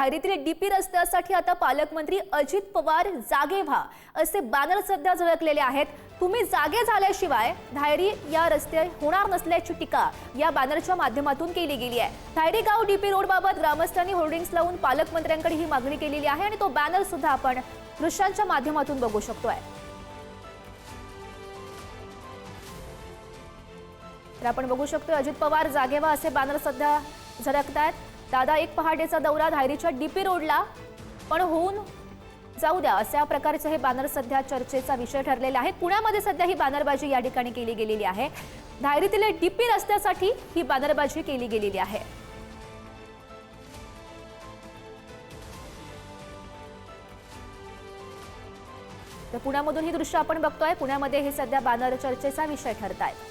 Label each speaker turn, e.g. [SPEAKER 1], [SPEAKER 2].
[SPEAKER 1] धायरीतील DP रस्त्यासाठी आता पालकमंत्री अजित पवार जागे व्हा असे बॅनर सध्या झळकलेले आहेत. तुम्ही जागे झाल्याशिवाय धायरी या रस्ते होणार नसल्याची टीका या बॅनरच्या माध्यमातून केली गेली आहे. धायरी गाव डीपी रोड बाबत ग्रामस्थांनी होर्डिंग्स लावून पालकमंत्र्यांकडे ही मागणी केलेली आहे आणि तो बॅनर सुद्धा आपण दृश्यांच्या माध्यमातून बघू शकतोय. तर आपण बघू शकतो अजित पवार जागेवा असे बॅनर सध्या झळकत आहेत दादा एक पहाटेचा दौरा धायरीच्या डीपी रोडला. पण होऊन जाऊ द्या अशा प्रकारचे हे बॅनर सध्या चर्चेचा विषय ठरलेले आहे. पुण्यामध्ये सध्या ही बॅनरबाजी या ठिकाणी केली गेलेली आहे. धायरीतील डीपी रस्त्यासाठी ही बॅनरबाजी केली गेलेली आहे. तर पुण्यामधून ही दृश्य आपण बघतोय. पुण्यामध्ये हे सध्या बॅनर चर्चेचा विषय ठरत आहेत